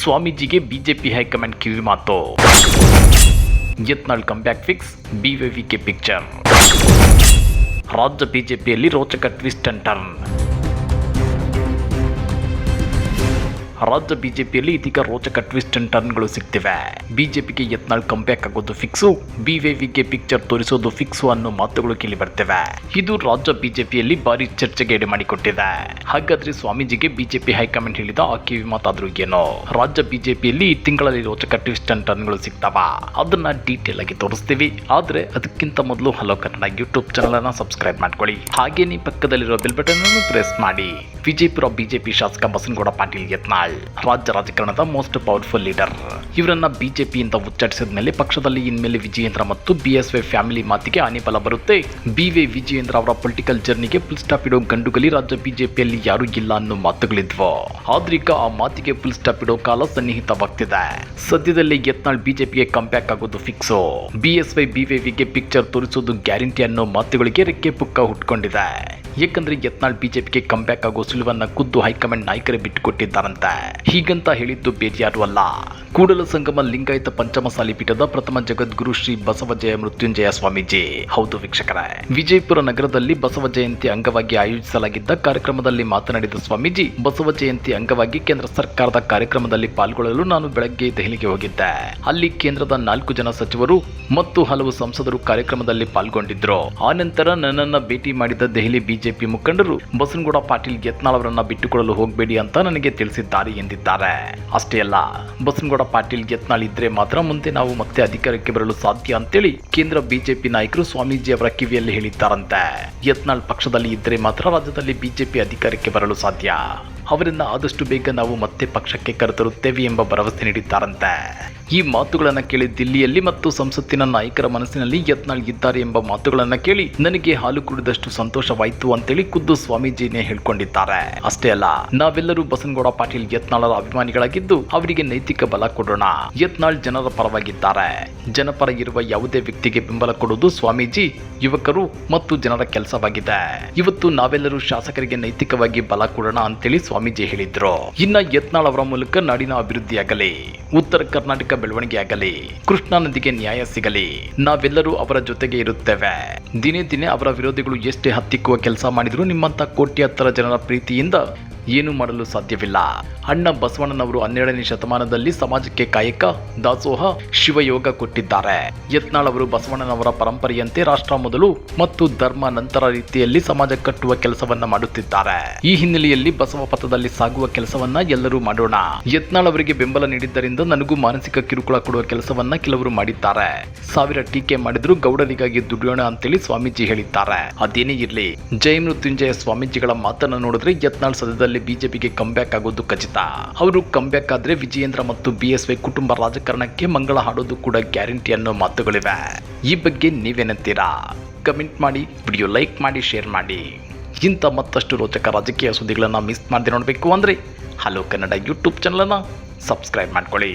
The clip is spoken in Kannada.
ಸ್ವಾಮೀಜಿಗೆ ಬಿಜೆಪಿ ಹೈಕಮಾಂಡ್ ಕಿವಿ ಮಾತು. ಯತ್ನಾಳ್ ಕಂಬ್ಯಾಕ್ ಫಿಕ್ಸ್ ಬಿವಿವಿಕೆ ಪಿಕ್ಚರ್ ರಾಜ್ಯ ಬಿಜೆಪಿಯಲ್ಲಿ ರೋಚಕ ಟ್ವಿಸ್ಟ್ ಅಂಡ್ ಟರ್ನ್ ರಾಜ್ಯ ಬಿಜೆಪಿಯಲ್ಲಿ ಇದೀಗ ರೋಚಕ ಟ್ವಿಸ್ಟ್ ಅಂಡ್ ಟರ್ನ್ಗಳು ಸಿಗ್ತಿವೆ. ಬಿಜೆಪಿಗೆ ಯತ್ನಾಳ್ ಕಂಬ್ಯಾಕ್ ಆಗೋದು ಫಿಕ್ಸು ಬಿವಿವಿಗೆ ಪಿಕ್ಚರ್ ತೋರಿಸೋದು ಫಿಕ್ಸು ಅನ್ನೋ ಮಾತುಗಳು ಕೇಳಿ ಬರ್ತಿವೆ. ಇದು ರಾಜ್ಯ ಬಿಜೆಪಿಯಲ್ಲಿ ಭಾರಿ ಚರ್ಚೆಗೆ ಎಡೆ ಮಾಡಿಕೊಟ್ಟಿದೆ. ಹಾಗಾದ್ರೆ ಸ್ವಾಮೀಜಿಗೆ ಬಿಜೆಪಿ ಹೈಕಮಾಂಡ್ ಹೇಳಿದ ಆ ಕಿವಿ ಮಾತಾದ್ರೂ ಏನೋ? ರಾಜ್ಯ ಬಿಜೆಪಿಯಲ್ಲಿ ಈ ತಿಂಗಳಲ್ಲಿ ರೋಚಕ ಟ್ವಿಸ್ಟ್ ಅಂಡ್ ಟರ್ನ್ಗಳು ಸಿಗ್ತಾವ. ಅದನ್ನ ಡೀಟೇಲ್ ಆಗಿ ತೋರಿಸ್ತೀವಿ. ಆದ್ರೆ ಅದಕ್ಕಿಂತ ಮೊದಲು ಹಲೋ ಕನ್ನಡ ಯೂಟ್ಯೂಬ್ ಚಾನಲ್ ಅನ್ನ ಸಬ್ಸ್ಕ್ರೈಬ್ ಮಾಡ್ಕೊಳ್ಳಿ. ಹಾಗೇನೆ ಪಕ್ಕದಲ್ಲಿರೋ ಬೆಲ್ ಬಟನ್ ಅನ್ನು ಪ್ರೆಸ್ ಮಾಡಿ. ವಿಜಯಪುರ ಬಿಜೆಪಿ ಶಾಸಕ ಬಸನಗೌಡ ಪಾಟೀಲ್ ಯತ್ನಾಳ್ ರಾಜ್ಯ ರಾಜಕಾರಣದ ಮೋಸ್ಟ್ ಪವರ್ಫುಲ್ ಲೀಡರ್. ಇವರನ್ನ ಬಿಜೆಪಿಯಿಂದ ಉಚ್ಚಾಟಿಸಿದ ಮೇಲೆ ಪಕ್ಷದಲ್ಲಿ ಇನ್ಮೇಲೆ ವಿಜಯೇಂದ್ರ ಮತ್ತು ಬಿಎಸ್ವೈ ಫ್ಯಾಮಿಲಿ ಮಾತಿಗೆ ಹಾನಿ ಬರುತ್ತೆ. ಬರುತ್ತೆ ಬಿವೈ ವಿಜಯೇಂದ್ರ ಅವರ ಪೊಲಿಟಿಕಲ್ ಜರ್ನಿಗೆ ಫುಲ್ ಸ್ಟಾಪ್ ಇಡೋ ಗಂಡುಗಲಿ ರಾಜ್ಯ ಬಿಜೆಪಿಯಲ್ಲಿ ಯಾರು ಇಲ್ಲ ಅನ್ನೋ ಮಾತುಗಳಿದ್ವು. ಆದ್ರೀಗ ಆ ಮಾತಿಗೆ ಫುಲ್ ಸ್ಟಾಪ್ ಇಡೋ ಕಾಲ ಸನ್ನಿಹಿತವಾಗ್ತಿದೆ. ಸದ್ಯದಲ್ಲಿ ಯತ್ನಾಳ್ ಬಿಜೆಪಿಗೆ ಕಂಬ್ಯಾಕ್ ಆಗೋದು ಫಿಕ್ಸು ಬಿಎಸ್ವೈ ಬಿವಿವಿಗೆ ಪಿಕ್ಚರ್ ತೋರಿಸೋದು ಗ್ಯಾರಂಟಿ ಅನ್ನೋ ಮಾತುಗಳಿಗೆ ರೆಕ್ಕೆ ಪುಕ್ಕ ಹುಟ್ಕೊಂಡಿದೆ. ಯಾಕಂದ್ರೆ ಯತ್ನಾಳ್ ಬಿಜೆಪಿಗೆ ಕಂಬ್ಯಾಕ್ ಆಗೋ ಸುಳಿವನ್ನ ಖುದ್ದು ಹೈಕಮಾಂಡ್ ನಾಯಕರೇ ಬಿಟ್ಟುಕೊಟ್ಟಿದ್ದಾರಂತೆ. ಹೀಗಂತ ಹೇಳಿದ್ದು ಬೇಜಾರು ಅಲ್ಲ. ಕೂಡಲ ಸಂಗಮ ಲಿಂಗಾಯತ ಪಂಚಮಸಾಲಿ ಪೀಠದ ಪ್ರಥಮ ಜಗದ್ಗುರು ಶ್ರೀ ಬಸವಜಯ ಮೃತ್ಯುಂಜಯ ಸ್ವಾಮೀಜಿ. ಹೌದು ವೀಕ್ಷಕರೇ. ವಿಜಯಪುರ ನಗರದಲ್ಲಿ ಬಸವ ಜಯಂತಿ ಅಂಗವಾಗಿ ಆಯೋಜಿಸಲಾಗಿದ್ದ ಕಾರ್ಯಕ್ರಮದಲ್ಲಿ ಮಾತನಾಡಿದ ಸ್ವಾಮೀಜಿ, ಬಸವ ಜಯಂತಿ ಅಂಗವಾಗಿ ಕೇಂದ್ರ ಸರ್ಕಾರದ ಕಾರ್ಯಕ್ರಮದಲ್ಲಿ ಪಾಲ್ಗೊಳ್ಳಲು ನಾನು ಬೆಳಗ್ಗೆ ದೆಹಲಿಗೆ ಹೋಗಿದ್ದೆ. ಅಲ್ಲಿ ಕೇಂದ್ರದ ನಾಲ್ಕು ಜನ ಸಚಿವರು ಮತ್ತು ಹಲವು ಸಂಸದರು ಕಾರ್ಯಕ್ರಮದಲ್ಲಿ ಪಾಲ್ಗೊಂಡಿದ್ರು. ಆನಂತರ ನಂತರ ನನ್ನನ್ನ ಭೇಟಿ ಮಾಡಿದ ದೆಹಲಿ ಬಿಜೆಪಿ ಮುಖಂಡರು ಬಸನಗೌಡ ಪಾಟೀಲ್ ಯತ್ನಾಳ್ ಅವರನ್ನ ಬಿಟ್ಟುಕೊಡಲು ಹೋಗಬೇಡಿ ಅಂತ ನನಗೆ ತಿಳಿಸಿದ್ದಾರೆ ಎಂದಿದ್ದಾರೆ. ಅಷ್ಟೇ ಅಲ್ಲ, ಬಸನಗೌಡ ಪಾಟೀಲ್ ಯತ್ನಾಳ್ ಇದ್ರೆ ಮಾತ್ರ ಮುಂದೆ ನಾವು ಮತ್ತೆ ಅಧಿಕಾರಕ್ಕೆ ಬರಲು ಸಾಧ್ಯ ಅಂತೇಳಿ ಕೇಂದ್ರ ಬಿಜೆಪಿ ನಾಯಕರು ಸ್ವಾಮೀಜಿ ಅವರ ಕಿವಿಯಲ್ಲಿ ಹೇಳಿದ್ದಾರಂತೆ. ಯತ್ನಾಳ್ ಪಕ್ಷದಲ್ಲಿ ಇದ್ರೆ ಮಾತ್ರ ರಾಜ್ಯದಲ್ಲಿ ಬಿಜೆಪಿ ಅಧಿಕಾರಕ್ಕೆ ಬರಲು ಸಾಧ್ಯ. ಅವರನ್ನ ಆದಷ್ಟು ಬೇಗ ನಾವು ಮತ್ತೆ ಪಕ್ಷಕ್ಕೆ ಕರೆತರುತ್ತೇವೆ ಎಂಬ ಭರವಸೆ ನೀಡಿದ್ದಾರಂತೆ. ಈ ಮಾತುಗಳನ್ನು ಕೇಳಿ ದಿಲ್ಲಿಯಲ್ಲಿ ಮತ್ತು ಸಂಸತ್ತಿನ ನಾಯಕರ ಮನಸ್ಸಿನಲ್ಲಿ ಯತ್ನಾಳ್ ಇದ್ದಾರೆ ಎಂಬ ಮಾತುಗಳನ್ನು ಕೇಳಿ ನನಗೆ ಹಾಲು ಕುಡಿದಷ್ಟು ಸಂತೋಷವಾಯಿತು ಅಂತೇಳಿ ಖುದ್ದು ಸ್ವಾಮೀಜಿನೇ ಹೇಳ್ಕೊಂಡಿದ್ದಾರೆ. ಅಷ್ಟೇ ಅಲ್ಲ, ನಾವೆಲ್ಲರೂ ಬಸನಗೌಡ ಪಾಟೀಲ್ ಯತ್ನಾಳರ ಅಭಿಮಾನಿಗಳಾಗಿದ್ದು ಅವರಿಗೆ ನೈತಿಕ ಬಲ ಕೊಡೋಣ. ಯತ್ನಾಳ್ ಜನರ ಪರವಾಗಿದ್ದಾರೆ. ಜನಪರ ಇರುವ ಯಾವುದೇ ವ್ಯಕ್ತಿಗೆ ಬೆಂಬಲ ಕೊಡುವುದು ಸ್ವಾಮೀಜಿ, ಯುವಕರು ಮತ್ತು ಜನರ ಕೆಲಸವಾಗಿದೆ. ಇವತ್ತು ನಾವೆಲ್ಲರೂ ಶಾಸಕರಿಗೆ ನೈತಿಕವಾಗಿ ಬಲ ಕೊಡೋಣ ಅಂತೇಳಿ ಸ್ವಾಮೀಜಿ ಹೇಳಿದ್ರು. ಇನ್ನ ಯತ್ನಾಳ್ ಅವರ ಮೂಲಕ ನಾಡಿನ ಅಭಿವೃದ್ಧಿಯಾಗಲಿ ಉತ್ತರ ಕರ್ನಾಟಕ ಬೆಳವಣಿಗೆ ಆಗಲಿ, ಕೃಷ್ಣಾ ನದಿಗೆ ನ್ಯಾಯ ಸಿಗಲಿ, ನಾವೆಲ್ಲರೂ ಅವರ ಜೊತೆಗೆ ಇರುತ್ತೇವೆ. ದಿನೇ ದಿನೇ ಅವರ ವಿರೋಧಿಗಳು ಎಷ್ಟೇ ಹತ್ತಿಕ್ಕುವ ಕೆಲಸ ಮಾಡಿದ್ರು ನಿಮ್ಮಂತ ಕೋಟ್ಯತ್ತರ ಜನರ ಪ್ರೀತಿಯಿಂದ ಏನು ಮಾಡಲು ಸಾಧ್ಯವಿಲ್ಲ. ಅಣ್ಣ ಬಸವಣ್ಣನವರು ಹನ್ನೆರಡನೇ ಶತಮಾನದಲ್ಲಿ ಸಮಾಜಕ್ಕೆ ಕಾಯಕ ದಾಸೋಹ ಶಿವಯೋಗ ಕೊಟ್ಟಿದ್ದಾರೆ. ಯತ್ನಾಳ್ ಅವರು ಬಸವಣ್ಣನವರ ಪರಂಪರೆಯಂತೆ ರಾಷ್ಟ್ರ ಮೊದಲು ಮತ್ತು ಧರ್ಮ ನಂತರ ರೀತಿಯಲ್ಲಿ ಸಮಾಜ ಕಟ್ಟುವ ಕೆಲಸವನ್ನ ಮಾಡುತ್ತಿದ್ದಾರೆ. ಈ ಹಿನ್ನೆಲೆಯಲ್ಲಿ ಬಸವ ಪಥದಲ್ಲಿ ಸಾಗುವ ಕೆಲಸವನ್ನ ಎಲ್ಲರೂ ಮಾಡೋಣ. ಯತ್ನಾಳ್ ಅವರಿಗೆ ಬೆಂಬಲ ನೀಡಿದ್ದರಿಂದ ನನಗೂ ಮಾನಸಿಕ ಕಿರುಕುಳ ಕೊಡುವ ಕೆಲಸವನ್ನ ಕೆಲವರು ಮಾಡಿದ್ದಾರೆ. ಸಾವಿರ ಟೀಕೆ ಮಾಡಿದ್ರು ಗೌಡರಿಗಾಗಿ ದುಡಿಯೋಣ ಅಂತೇಳಿ ಸ್ವಾಮೀಜಿ ಹೇಳಿದ್ದಾರೆ. ಅದೇನೇ ಇರಲಿ. ಜೈ ಮೃತ್ಯುಂಜಯ ಸ್ವಾಮೀಜಿಗಳ ಮಾತನ್ನ ನೋಡಿದ್ರೆ ಯತ್ನಾಳ್ ಸದ್ಯದಲ್ಲಿ ಬಿಜೆಪಿಗೆ ಕಂಬ್ಯಾಕ್ ಆಗೋದು ಖಚಿತ. ಅವರು ಕಂಬ್ಯಾಕ್ ಆದ್ರೆ ವಿಜಯೇಂದ್ರ ಮತ್ತು ಬಿಎಸ್ವೈ ಕುಟುಂಬ ರಾಜಕಾರಣಕ್ಕೆ ಮಂಗಳ ಹಾಡೋದು ಕೂಡ ಗ್ಯಾರಂಟಿ ಅನ್ನೋ ಮಾತುಗಳಿವೆ. ಈ ಬಗ್ಗೆ ನೀವೇನಂತೀರಾ? ಕಮೆಂಟ್ ಮಾಡಿ ವಿಡಿಯೋ ಲೈಕ್ ಮಾಡಿ ಶೇರ್ ಮಾಡಿ. ಇಂಥ ಮತ್ತಷ್ಟು ರೋಚಕ ರಾಜಕೀಯ ಸುದ್ದಿಗಳನ್ನು ಮಿಸ್ ಮಾಡದೆ ನೋಡಬೇಕು ಅಂದರೆ ಹಲೋ ಕನ್ನಡ ಯೂಟ್ಯೂಬ್ ಚಾನಲನ್ನು ಸಬ್ಸ್ಕ್ರೈಬ್ ಮಾಡ್ಕೊಳ್ಳಿ.